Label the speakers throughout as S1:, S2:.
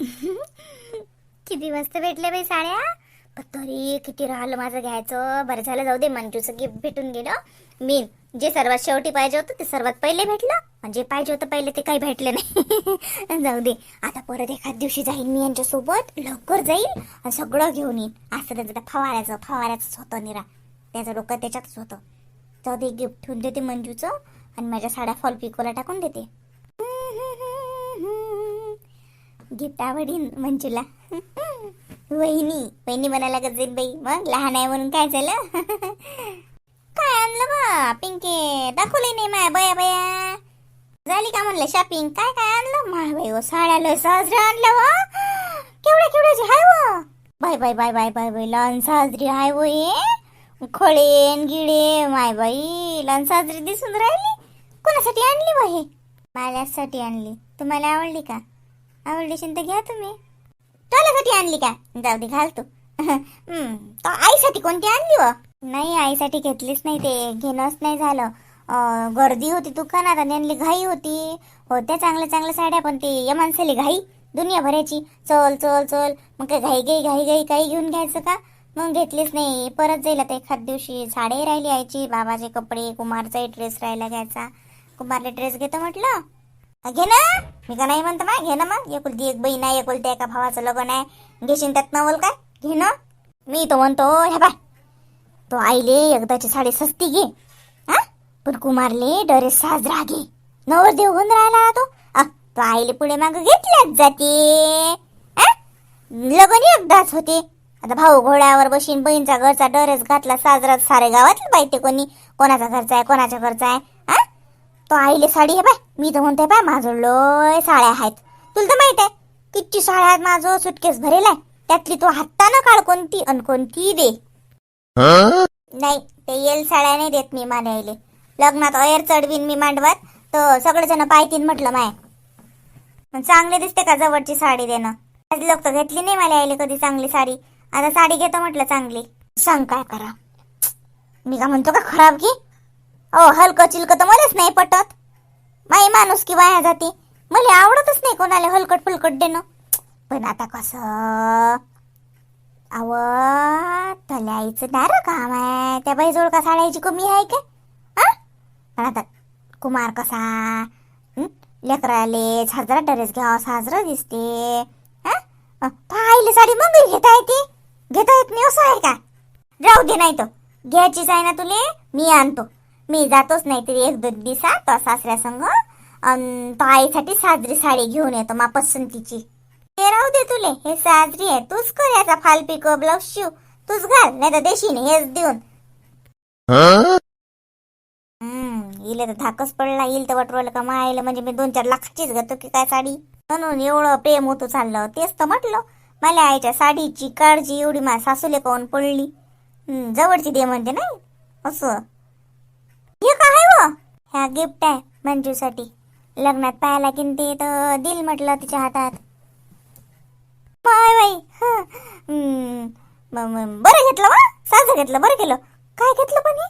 S1: किती मस्त भेटले बाई साड्या. पण तरी किती राहिलं माझं घ्यायचं? बरं झालं जाऊ दे मंजूचं गिफ्ट भेटून गेलं. मी जे सर्वात शेवटी पाहिजे होतं ते सर्वात पहिले भेटलं. म्हणजे जे पाहिजे होतं पहिले ते काही भेटलं नाही. जाऊ दे. आता परत एखाद दिवशी जाईन मी यांच्यासोबत लवकर जाईल आणि सगळं घेऊन येईन. असं त्याचं त्या फवाऱ्याचं फवाऱ्याचंच होतं निरा. त्याचं डोकं त्याच्यातच होतं. जाऊ दे गिफ्ट ठेवून देते मंजूचं आणि माझ्या साड्या फॉल पिकोला टाकून देते. गिफ्ट आवडीन मंजूला. वहिनी वहिनी म्हणायला का जाईल बाई मग लहान आहे म्हणून काय झालं? काय आणलं बा? पिंके दाखवली नाही माय बया बया. झाली का म्हणलं शॉपिंग काय काय आणलं? माय बाई व साड्या लय साजरे आणलं वा केवढ्या केवढ्याची हाय व बाय बाय बाय बाय बाय बाय लहान साजरी हाय व हे. खळेन गिळे माय बाई लहान साजरी दिसून राहिली. कोणासाठी आणली बा हे? माझ्यासाठी आणली. तुम्हाला आवडली का? आवडली असेल तर घ्या तुम्ही. तुझ्यासाठी आणली का? जाऊ दे घालतो हम्म, तो आईसाठी कोणती आणली व? नाही आईसाठी घेतलीच नाही ते. घेणंच नाही झालं. गर्दी होती दुकानात आणि आणली घाई होती. होत्या चांगल्या चांगल्या साड्या पण ती या माणसाली घाई. दुनिया भरायची चल चल चल. मग काय घाई घाई घाई घाई काही घेऊन घ्यायचं का? मग घेतलीच नाही. परत जाईल आता एखाद दिवशी झाडे राहिली आईची. बाबाचे कपडे कुमारचाही ड्रेस राहिला घ्यायचा. कुमारला ड्रेस घेतो म्हटलं. घे ना. मी का नाही म्हणतो मा घे ना मग. एकुलती एक बहीण आहे एकुलती एका भावाचं लग्न आहे. घेशील त्यात नवल काय? घे ना. मी तो म्हणतो हे बाय. तो आईले एकदाची साडी सस्ती घे. हा? पण कुमारले डरेस साजरा घे. नवर देव होऊन राहिला तो. आ, तो आईले पुढे माग घेतल्याच जाते. लगन लग्न एकदाच होते. आता भाऊ घोड्यावर बशीन बहीणचा घरचा डरेस घातला साजरा सारे गावातले बाई ते कोणी. कोणाचा घरचा आहे कोणाच्या घरचा आहे. तो आईले साडी आहे बाय. मी तर म्हणते बाय माझं लय साड्या आहेत. तुला तर माहीत आहे किती साड्या आहेत माझं सुटकेस भरेल आहे. त्यातली तो हातानं काढ कोणती अन कोणती दे. नाही ते येल साड्या नाही देत मी मांडायले लग्नात अयर चढवीन मी मांडवात तर सगळेजण पाहतीन म्हटलं माय. पण चांगले दिसते का जवळची साडी देणं? आज लोक तर घेतली नाही मला आईले कधी चांगली साडी. आता साडी घेतो म्हटलं चांगली. सांग काय करा. मी का म्हणतो का खराब की? अहो हलकं चिलकं तर मलाच नाही पटत. माई माणूस की वाया जाते. मला आवडतच नाही कोणाला हलकट फुलकट देणं. पण आता कसं? अव त्याला आईचं दार काम आहे. त्या बाईजवळ का साड्याची कमी आहे का? हा? पण आता कुमार कसा? लेकराले साजरा ड्रेस घ्यावा साजरा दिसते. हा? पाहिली साडी मग घेता येते. घेता येत नाही असं आहे का? राहू दे नाही तो घ्यायचीच आहे ना तुले मी आणतो. मी जातोच नाही तरी एक दोन दिवसात तो सासऱ्या संग अन तो आईसाठी साजरी साडी घेऊन येतो मा पसंतीची. ते राहू दे तुले हे साजरी आहे तूच कर याचा फाल पिको ब्लाऊज शिव. तूच घाल नाही तर देशील हेच देऊन. हम्म इले तर धाकच पडला येईल तर वटवलं का मायला म्हणजे मी दोन चार लाखाचीच घेतो की काय साडी. म्हणून एवढं प्रेम होतो चाललं तेच तर म्हटलं मला आईच्या साडीची काळजी एवढी माझ्या सासूले पाहून पडली. हम्म, जवळची दे म्हणते नाही असं. हे काय व? ह्या गिफ्ट आहे मंजूसाठी. लग्नात पाहायला किंती तर दिल म्हटलं तिच्या हातात. बाय बाई हं. हम्म, म- बरं घेतलं वा साधं घेतलं बरं केलं. काय घेतलं पण हे?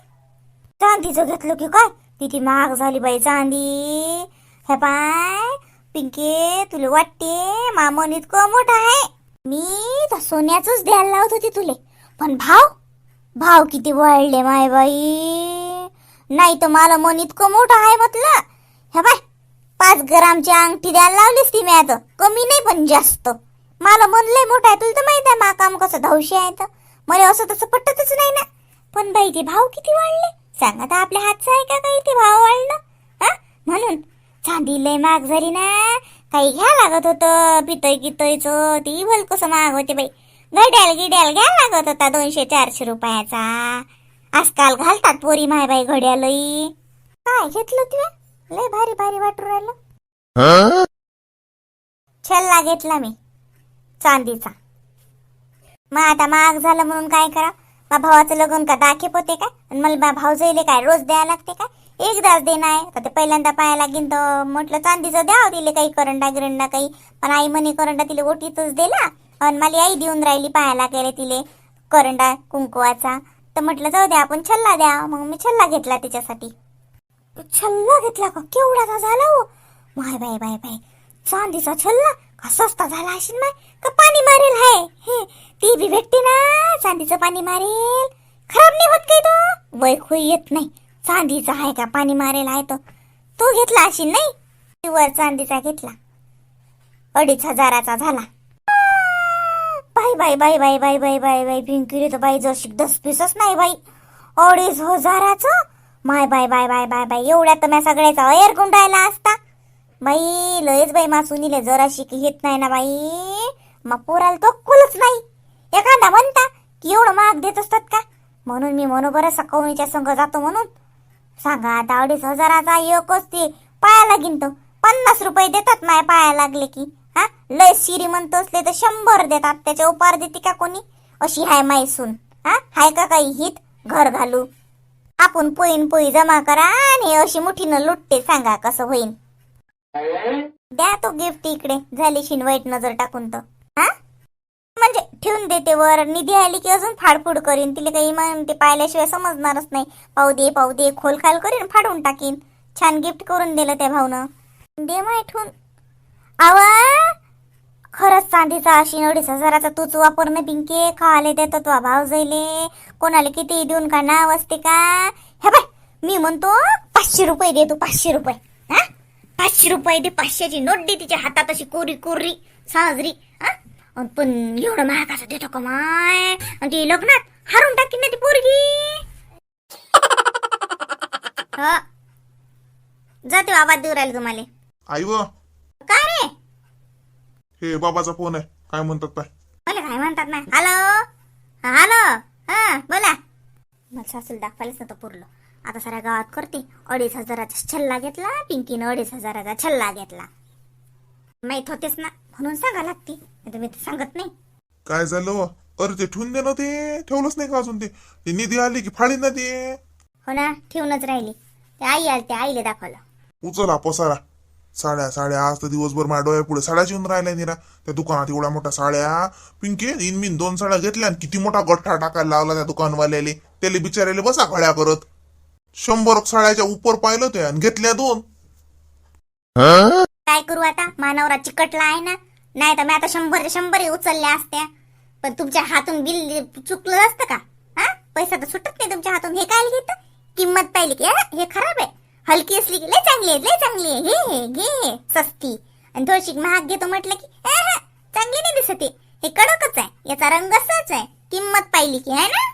S1: चांदीचं घेतलं की काय? किती महाग झाली बाई चांदी. हे पाय पिंके तुला वाटते मामन इतकं मोठं आहे. मी तर सोन्याचंच द्यायला लावत होती तुले. पण भाव? भाव किती वाढले माय बाई. नाही तर मला मन इतकं मोठं आहे म्हटलं. हे बाय पाच ग्रामची अंगठी द्यायला लावलीस ती मी आता. कमी नाही पण जास्त. मला मन लय मोठं आहे तुला तर माहीत आहे मा काम कसं धावशी आहे तर. मला असं तसं पटतच नाही ना. पण बाई ते भाव किती वाढले? सांगा तर आपल्या हातचं आहे का काही ते भाव वाढलं? हा? म्हणून. चांदी लय महाग झाली ना. काही घ्या लागत होतं पितय कितयचं ती भल कसं महाग होते बाई. घड्याल गिड्याल घ्या लागत होता दोनशे चारशे रुपयाचा. आजकाल घालतात पोरी माय बाई घड्यालही काय घेतलं तुला लय भारी भारी वाटू राहिलं. छल्ला घेतला मी चांदीचा. मग आता महाग झालं म्हणून काय करा? मा भावाचं लग्न का दाखे होते का आणि मला मा भाऊ जाईले काय? रोज द्यायला लागते का एकदाच देणार आहे. तर ते पहिल्यांदा पाहायला लागेन तर म्हटलं चांदीचं द्याव तिले काही करंडा गिरंडा काही. पण आई म्हणे करंडा तिले ओटीतच दिला. आणि मला आई देऊन राहिली पाहायला गेले तिले. करंडा कुंकुवाचा. तर म्हटलं जाऊ द्या आपण छल्ला द्या. मग मी छल्ला घेतला तिच्यासाठी. छल्ला घेतला का? केवढाचा झाला हो. माय बाय बाय बाय. चांदीचा छल्ला? का स्वस्त झाला असेल माय का पाणी मारेल हाय? हे, ती बी भेटते ना. चांदीचं पाणी मारेल. खराब नाही होत काही तो? वय खोई येत नाही. चांदीचा आहे का? पाणी मारेल आहे तो. तो घेतला असेल नाही. वर चांदीचा घेतला. अडीच हजाराचा झाला. बाई बाई बाई बाई बाई बाई बाई बाई पिंकी रे तर बाई जशी दस पीसच नाही बाई अडीच हजाराचं माय बाय बाय बाय बाय बाय एवढ्या तर मी सगळ्याचा अयर गुंडायला असता बाई लयच बाई मा सुनीले जराशी की येत नाही ना बाई मग पोराला तो कुलच नाही एखादा म्हणता की एवढं महाग देत असतात का म्हणून मी म्हणू बरं सकाळीच्या संघ जातो म्हणून सांगा आता अडीच हजाराचा एकच ते पाया लागीन तो पन्नास रुपये देतात माय पाया लागले की लय श्रीमंत असले तर शंभर देतात त्याच्या उपार देते का कोणी? अशी हाय मायसून हा? हाय का काही हित? घर घालू. आपण पोईन पोई जमा करा आणि अशी मुठीनं लुटते सांगा कसं होईन. द्या तो गिफ्ट इकडे झाली शिन वाईट नजर टाकून तर. हा? म्हणजे ठेवून देते वर निधी आली की अजून फाडफूड करीन तिला काही मग ते पाहिल्याशिवाय समजणारच नाही. पाहू दे पाहू दे खोल खाल करीन फाडून टाकीन. छान गिफ्ट करून दिलं त्या भाऊनं. दे माय ठेवून. आवा! खरंच चांदीचा अशी अडीच हजाराचा तूच वापर न पिंके खाले देतो तो भाव जाईले कोणाला किती देऊन का नाव असते का? हे बाय मी म्हणतो पाचशे रुपये दे तू पाचशे रुपये. हा? पाचशे रुपये दे पाचशेची नोट दे तिच्या हातात अशी कोरी कोरी साजरी. हा? पण एवढं महागाचं देतो का माय? आणि ती लग्नात हारून टाकीन ना ती पोरगी. जाते आवाज देऊ राहिले तुम्हाला.
S2: आई व.
S1: काय रे?
S2: हे बाबाचा फोन आहे. काय म्हणतात पाय
S1: मला काय म्हणतात ना हॅलो? हॅलो? हा बोला. मला सासूला दाखवायलाच नव्हतं पुरलं. आता साऱ्या गावात करते. अडीच हजाराचा छल्ला घेतला पिंकीनं अडीच हजाराचा छल्ला घेतला. माहीत होतेच ना म्हणून सांगा लागते. नाही तर मी तर सांगत नाही.
S2: काय झालं? अरे ते ठेवून दे ना ते. ठेवलंच नाही का अजून ते? ते निधी आली की फाडी ना ते?
S1: हो ना ठेवूनच राहिली. ते आई आली ते आईले दाखवलं.
S2: उचला पसारा. साड्या साड्या. आज तर दिवसभर माझ्या डोळ्या पुढे साड्याच येऊन राहिल्या निरा. त्या दुकानात एवढ्या मोठ्या साड्या. पिंके इनमिन दोन साड्या घेतल्या आणि किती मोठा गठ्ठा टाकायला लावला त्या दुकानवाल्याले. त्याला बिचारायला बसा खड्या करत. शंभर साड्याच्या उपर पाहिलं ते आणि घेतल्या दोन.
S1: काय करू आता? मानवरा चिकटला आहे ना? नाही तर मी आता शंभर शंभर उचलल्या असत्या. पण तुमच्या हातून बिल चुकलं असतं का? हा? पैसा तर सुटत नाही तुमच्या हातून. हे काय घेत किंमत पाहिली की हे खराब आहे. हलकी असली की लय चांगली आहे लय चांगली आहे. हे हे घे सस्ती. आणि थोडीशी महाग घेतो म्हटलं की चांगली नाही दिसत हे. हे कडकच आहे. याचा रंग असाच आहे. किंमत पाहिली की आहे ना?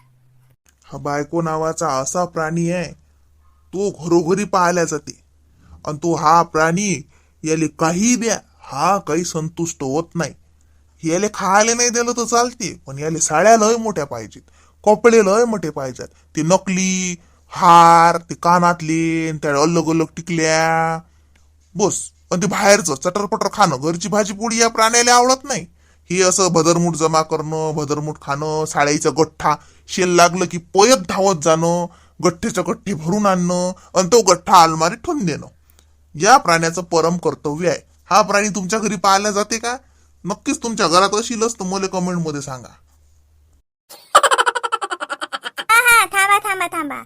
S2: हा बायको नावाचा असा प्राणी आहे तो घरोघरी पाहायला जाते. आणि तो हा प्राणी याले काही द्या हा काही संतुष्ट होत नाही. याले खायला नाही दिलं तर चालते पण याले साड्या लय मोठ्या पाहिजेत कपडे लय मोठे पाहिजेत. ते नकली हार ते कानातले आणि त्या अलग अलग टिकल्या. बस. आणि ते बाहेरचं चटरपटर खाणं घरची भाजी पोळी या प्राण्याला आवडत नाही. हे असं भदरमूठ जमा करणं भदरमूठ खाणं साळ्याचा गठ्ठा. शेल लागलं की पयत धावत जाणं गठ्ठेचं गठ्ठे भरून आणणं आणि तो गठ्ठा अलमारीत ठेवून देणं. या प्राण्याचं परम कर्तव्य आहे. हा प्राणी तुमच्या घरी पाहायला जाते का? नक्कीच तुमच्या घरात अशीलच तर मला कमेंटमध्ये सांगा
S1: थांबा थांबा थांबा.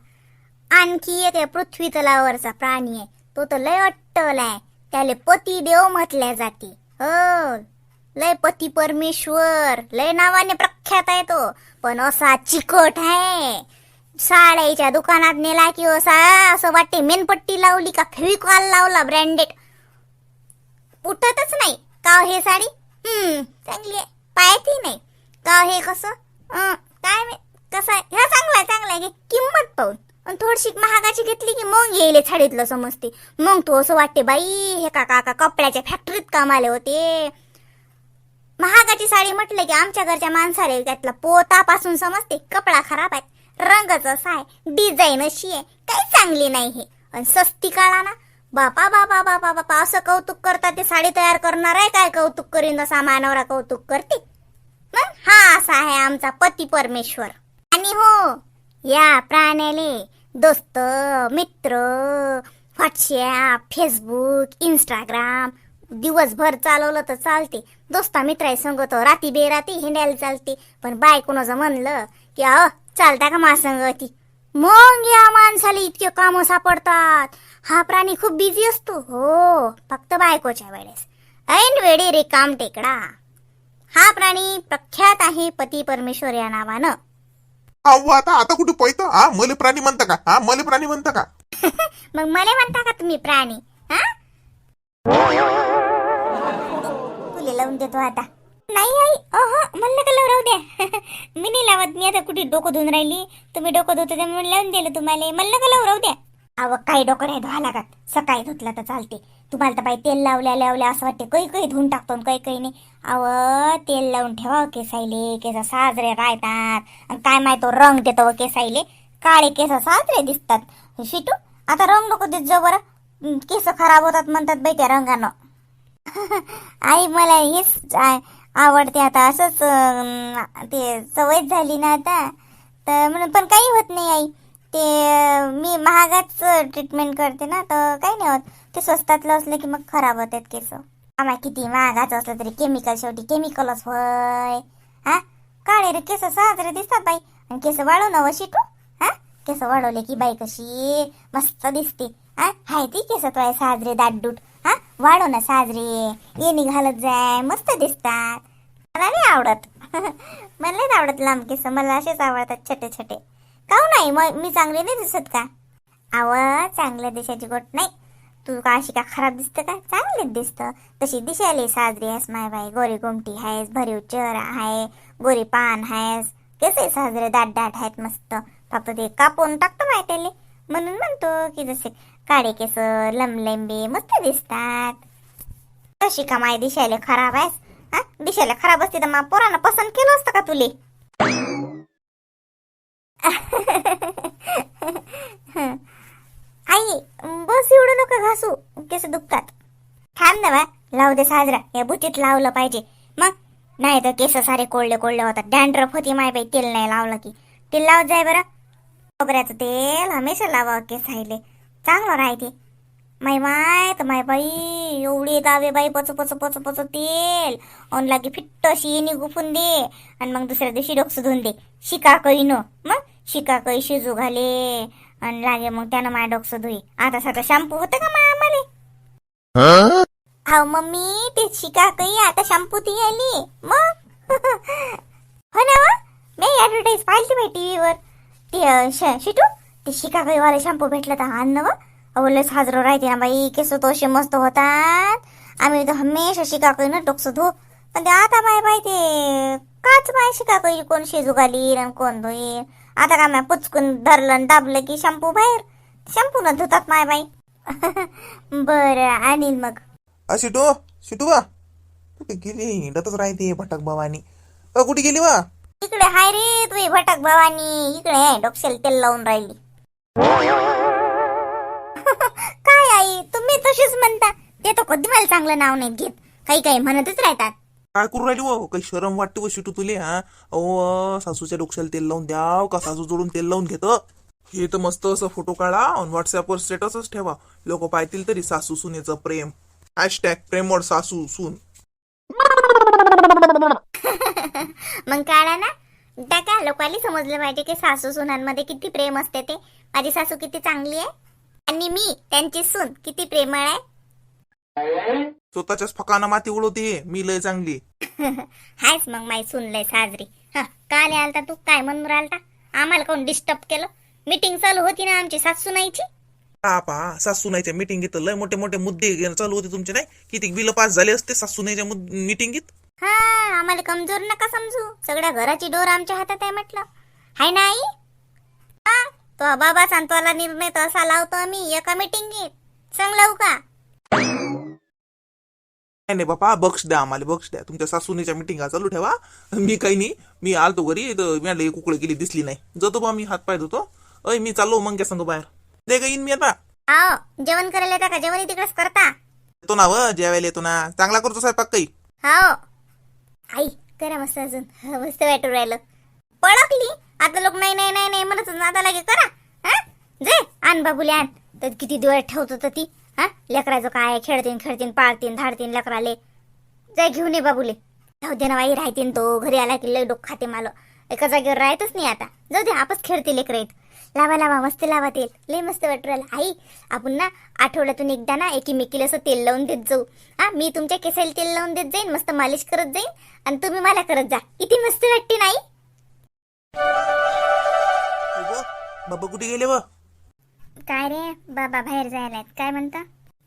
S1: आणखी एक आहे पृथ्वी तलावरचा प्राणी आहे. तो तर लय अट्टल आहे. त्याले पती देव म्हटल्या जाते. हो लय पती परमेश्वर. लय नावाने प्रख्यात आहे तो. पण असा चिकट आहे. साड्याच्या दुकानात नेला की असा असं वाटते मेनपट्टी लावली का फेविकॉल लावला ब्रँडेड. उठतच नाही. का हो हे साडी? हम्म चांगली आहे. पायती नाही. का हो हे कसं? काय कसं आहे? हा चांगला आहे चांगला आहे. किंमत पाहून. पण थोडीशी महागाची घेतली की मग येईल साडीतलं समजते. मग तो असं वाटते बाई हे का काका कपड्याच्या फॅक्टरीत कामाले होते. महागाची साडी म्हटलं की आमच्या घरच्या माणसाला त्यातला पोतापासून समजते कपडा खराब आहे रंगच असा आहे डिझाईन अशी आहे काही चांगली नाही हे. आणि सस्ती काळा ना. बापा बापा बापा बापा असं कौतुक करतात ते साडी तयार करणार आहे काय कौतुक करीन असा मानवरा कौतुक करते? हा असा आहे आमचा पती परमेश्वर. आणि हो या प्राण्याले दोस्त मित्र व्हॉट्सॲप फेसबुक इंस्टाग्राम दिवसभर चालवलं तर चालते. दोस्ता मित्राही संग राती बेराती हिंडायला चालते. पण बायकोनं म्हणलं की अ चालता का मासंगती मग या माणसाला इतके कामं सापडतात. हा प्राणी खूप बिझी असतो. हो फक्त बायकोच्या वेळेस. ऐन वेळी रिकाम टेकडा. हा प्राणी प्रख्यात आहे पती परमेश्वर या नावानं.
S2: अहो आता आता कुठे पैत हा मले प्राणी म्हणता का? हा मले प्राणी म्हणता का?
S1: मग मला म्हणता का तुम्ही प्राणी? हा? तुले लावून देतो आता. नाही आई. अहो म्हणलं का राहू द्या? मी नाही लावत. मी आता कुठे डोकं धुवून राहिली. तुम्ही डोकं धुतो त्यामुळे म्हणून लावून दिलं तुम्हाला. म्हणलं का लावून राहू द्या? अहो काही डोकं नाही धुवा लागत. सकाळी धुतलं तर चालते. तुम्हाला तर बाई तेल लावल्या लावल्या असं वाटते. काही काही धुवून टाकतो आणि काही काही नाही. अव तेल लावून ठेवा केसाईले. केस साजरे राहतात. आणि काय माहिती तो रंग देतो केसाईले. काळे केस साजरे दिसतात. शिटू आता रंग नको देत जो बरं. केस खराब होतात म्हणतात बाई त्या रंगानं. आई मला हेच आवडते आता. असंच ते सवयच झाली ना आता. तर म्हणून पण काही होत नाही आई. ते मी महागाच ट्रीटमेंट करते ना तर काही नाही होत. ते स्वस्तातलं असलं की मग खराब होतात केस. आम्हा किती महागाचं असलं तरी केमिकल शेवटी केमिकलच होय. हा? काळे रे केस साजरे दिसतात बाई. आणि केस वाढव ना व शिटू? हा? केस वाढवले की बाई कशी मस्त दिसते. हा? हाय ती केस तो साजरे दाटडूट हा? वाढव ना साजरे. येणी घालत जाय मस्त दिसतात. मला नाही आवडत. मला नाही आवडत लांब केस. मला असेच आवडतात छोटे छोटे काऊ हो नाही? मग मी चांगले नाही दिसत का? आव चांगल्या दिशाची गोट नाही. तू का अशी का खराब दिसतं का? चांगलीच दिसतं. तशी दिशाले साजरी आहेस माय बाई. गोरी गोमटी आहेस भरीव चेहरा आहे गोरी पान आहेस. कसे साजरे दाट दाट आहेत मस्त. फक्त ते कापून टाकतो माय त्याले म्हणून म्हणतो की जसे काळे केस लंबलेंबे मस्त दिसतात. तशी का माय दिशाले खराब आहेस? हा? दिशाला खराब असते तर मग पोरानं पसंत केलं असतं का तुले? आई बस एवढं नका घासू. केस दुखतात. थांब ना बा. लावू दे साजरा. या बुटीत लावलं पाहिजे. मग? नाही तर केस सारे कोळले कोळले होतात. डॅन्ड्रफ होती माय बाई. तेल नाही लावलं की. तेल लावत जाय बरं. खोबऱ्याचं तेल हमेशा लावावं केस राहिले चांगलं राहते. माय माय तर माय बाई एवढी दावे बाई पच पच पचो पचो तेल. ऑन लागे फिट्ट अशी येणी गुफून दे आणि मग दुसऱ्या दिवशी डोकं धुवून दे. शिका न. मग? शिका कळी शिजू घाले आणि लागे मग त्यानं माय डोकसं धुई. आता साधा शॅम्पू होतं का मा आम्हाला? हा मम्मी ते शिका काही आता शॅम्पू ती आली मग? हो ना मी ऍडव्हर्टाईज पाहिली बाई टीव्हीवर. ते शिटू ते शिका वाला शॅम्पू भेटला तर आण ना व. अवलंच हाजरो राहते ना बाई केस तो असे मस्त होतात. आम्ही तर हमेशा शिकाकळीनं डोकसं धू. पण ते आता बाय बाय ते काच बाय शिकाकळी कोण शिजू घाली आणि कोण धुई आता काय माय पुचकून धरलं आणि दाबलं की शॅम्पू बाहेर? शॅम्पू न धुतात माय बाई. बरं आणील मग.
S2: अ शिटू शिटू बा. कुठे गेली? हिंडतच राहते भटक भवानी. अ कुठे गेली बा?
S1: इकडे हाय रे तुम्ही भटक भवानी. इकडे आहे डोक्याला तेल लावून राहिली. काय आई तुम्ही तशीच म्हणता. ते तर कधी मला चांगलं नाव नाही घेत. काही काही म्हणतच राहतात.
S2: काय करू राहिली हो? काही शरम वाटते व शिटू तुले हा? अहो सासूच्या डोक्याला तेल लावून द्याव का? सासू जोडून तेल लावून घेत. हे तर मस्त असं फोटो काढा आणि व्हॉट्सअपवर स्टेटसच ठेवा. लोक पाहतील तरी सासू सुनेचं प्रेम. हॅशटॅग प्रेमळ सासू सून.
S1: मग काढा ना? टाका लोकांनी समजलं पाहिजे की सासू सुनांमध्ये किती प्रेम असते ते. माझी सासू किती चांगली आहे? आणि मी त्यांची सून किती प्रेमळ आहे?
S2: स्वतःच्याच फकाना माती उडवते. मी लय चांगली.
S1: हायच मग माई सून लय साजरी. हा काल आलता तू काय म्हणून राहिलता? आम्हाला कोण डिस्टर्ब केलं? मीटिंग चालू होती ना आमची सासू नाहीची
S2: पा सासूनाईच्या मिटिंगीत लय मोठे मोठे मुद्दे चालू होते तुमचे नाही? किती बिल पास झाले असते सासूनाईच्या मिटिंगीत
S1: हा आम्हाला कमजोर नका समजू. सगळ्या घराची डोर आमच्या हातात आहे म्हटलं. हाय ना आई? हा तो बाबा सांतवाला निर्णय तर असा लावतो आम्ही एका मिटिंगीत सांग लावू का
S2: नाही नाही बापा बक्ष द्या आम्हाला बक्ष द्या. तुमच्या सासूनीच्या मिटिंगा चालू ठेवा. मी काही नाही मी आलतो घरी तर मी कुकडे गेली दिसली नाही. जातो बा मी हात पाय धुतो. अय मी चाललो मग काय सांगू बाहेर. दे का येईन मी आता.
S1: आओ जेवण करायला येता का? जेवण तिकडेच करता.
S2: येतो ना व जेवायला येतो ना. चांगला करतो स्वयंपाक काही.
S1: हो आई करा मस्त अजून. मस्त वाटू राहिलं. पळकली. आता लोक नाही नाही नाही नाही म्हणत आता लागे करा. हा? जे आण बाबुले आण. तर किती दिवस ठेवत होतं ती. हा? लेकराचं काय? खेळतीन खेळतीन पाळतीन धाडतीन लेकराले. जाय घेऊन ये बाबुले. जाऊ दे ना बाई राहतीन तो. घरी आला की लय डोक खाते मला. एका जागेवर राहतच नाही आता. जाऊ दे आपच खेळते लेकर येत लावा लावा मस्त लावा तेल. लय मस्त वाटू आई आपण ना आठवड्यातून एकदा ना एकीमेकीला असं तेल लावून देत जाऊ. हा मी तुमच्या केसाला तेल लावून देत जाईन मस्त मालिश करत जाईन आणि तुम्ही मला करत जा. किती मस्त वाटते नाही
S2: बाबा कुठे गेले बा
S1: काय रे? बाबा बाहेर जायला काय म्हणता?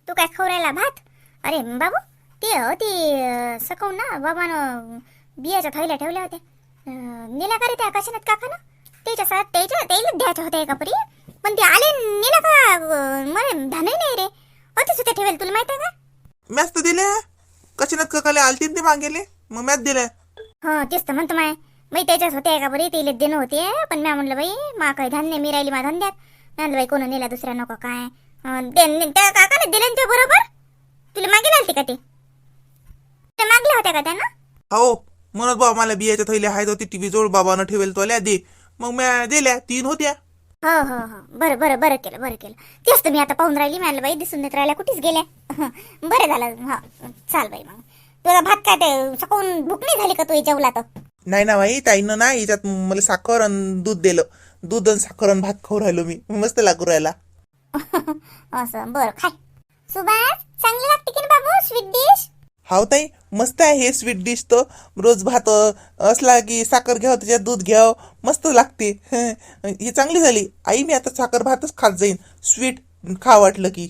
S1: तू काय खाऊ राहिला भात? अरे बाबू ते हो ते अं, सकाळून ना बाबानं बियाच्या थैल्या ठेवल्या होत्या. अं, नेल्या का रे त्या काशीनाथ काकानं? त्याच्या साथ त्याच्या त्याला द्यायच्या होत्या एका परी. पण ते आले नेला का मला धानही नाही रे. होतेच होत्या ठेवेल तुला माहिती आहे का?
S2: मॅच तर दिले. कशानात ककाले आलती ते मागेले. मग मॅच दिल्या
S1: हो तेच तर म्हणतो माय. बाई त्याच्याच होत्या का बरी ते देणं होते. पण मी म्हणलं बाई मा काही धान्य मी राहिली मा धंद्यात. म्हणलं बाई कोण नेला दुसऱ्या नको काय? ते- त्या काकाने दिले ते बरोबर? तुला मागे आलते का ते? ते मागल्या होत्या का त्यांना?
S2: हो म्हणत बाबा मला बियाच्या थैल्या आहेत होती टीव्ही जवळ बाबानं ठेवेल तोल्या दे मग म्या दिल्या तीन होत्या.
S1: हो हो हो. बरं बरं बरं केलं बरं केलं. तेच तर मी आता पाहून राहिली मला बाई दिसून देत राहिल्या कुठेच गेल्या. बरं झालं हा चाल बाई मग. तुला भात काय ते सकाळून भूक नाही झाली का तू जेवला तर?
S2: नाही ना बाई ताईनं ना याच्यात मला साखर आणि दूध दिलं. दूध आणि साखर आणि भात खाऊ राहिलो मी. मस्त लागू राहिला.
S1: असं बरं खाय. सुभाष चांगली लागते की ना बाबू? स्वीट डिश
S2: हाव ताई मस्त आहे हे स्वीट डिश तर रोज भात अ, असला की साखर घ्यावं त्याच्यात दूध घ्यावं मस्त लागते. हं. चांगली झाली. आई मी आता साखर भातच खात जाईन. स्वीट खा वाटलं की.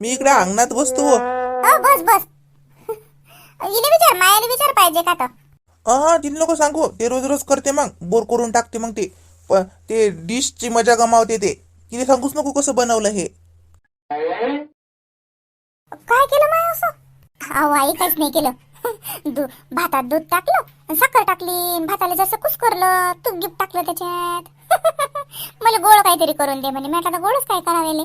S2: मी इकडे अंगणात बसतो हो.
S1: बस बस. विचार मायाने विचार पाहिजे का तर
S2: हा तिला नको सांगू. ते रोज रोज करते मग. बोर करून टाकते मग ते. पण ते डिशची मजा गमावते ते. तिने सांगूच नको कसं बनवलं हे.
S1: काय केलं माय असं? अहो आई काहीच नाही केलं. दू भातात दूध टाकलं आणि साखर टाकली आणि भाताला जसं कुसकरलं तूप गिफ्ट टाकलं त्याच्यात. मला गोळ काहीतरी करून दे म्हणे. म्हटलं तर गोडच काय करावेले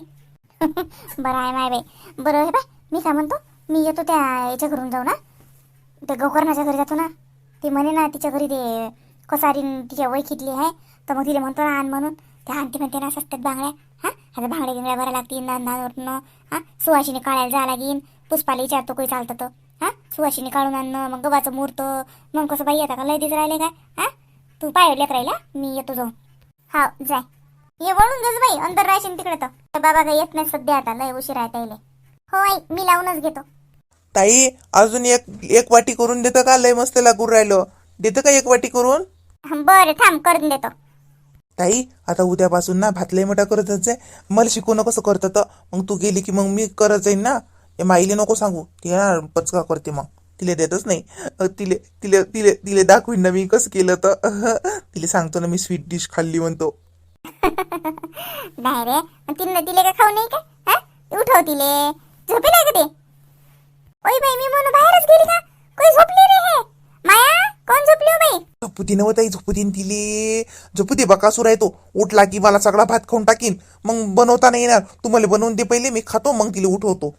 S1: बरं आहे माय बाई. बरं हे बाय मी काय म्हणतो? मी येतो त्या याच्या घरून जाऊ ना त्या गोकर्णाच्या घरी जातो ना. ती म्हणे ना तिच्या घरी ते कसारीन तिच्या वैखितली आहे. तर मग तिला म्हणतो ना आण म्हणून. त्या आणते म्हणते ना सस्त्यात बांगड्या. हा? आता बांगड्या गिंगड्या भरा लागतील नांदावरनं हा? सुवाशीने काढायला जा लागीन. पुष्पाला विचारतो काही चालतं तर हा? सुवाशीने काढून आणणं मग गव्हाचं मुहूर्त. मग कसं बाई आता का लय दिस राहिले काय हा? तू पाय लेकर मी येतो जाऊन. हा जाय. ये वळून जाच बाई अंतर राहशील तिकडे तर. तर बाबा काही येत नाही सध्या आता लय उशीर आहे त्याले. हो आई मी लावूनच घेतो.
S2: ताई अजून एक एक वाटी करून देतं का? लय मस्त लागून राहिलो. देतं का एक वाटी करून?
S1: बरं थांब करून देतो.
S2: ताई आता उद्यापासून ना भात लय मोठा करत जाय मला शिकवणं कसं करतं तर मग तू गेली की मग मी करत जाईन ना. या माईले नको सांगू. ती ना पचका करते मग. तिला देतच नाही. तिले तिले तिले तिले दाखवीन ना मी कसं केलं तर तिला सांगतो ना मी स्वीट डिश खाल्ली म्हणतो.
S1: नाही रे मग तिले का खाऊ नाही का? उठव तिले. झोपे नाही का ते? ओय बाई मी म्हणून बाहेरच गेली का कोणी झोपली रे हे? कोण झोपलो हो बाई?
S2: झोपुती नव झोपुतीन तिले. झोपुती बकासूर आहे तो. उठला की मला सगळा भात खाऊन टाकीन. मग बनवता नाही येणार. तू मला बनवून दे पहिले मी खातो मग तिला उठवतो.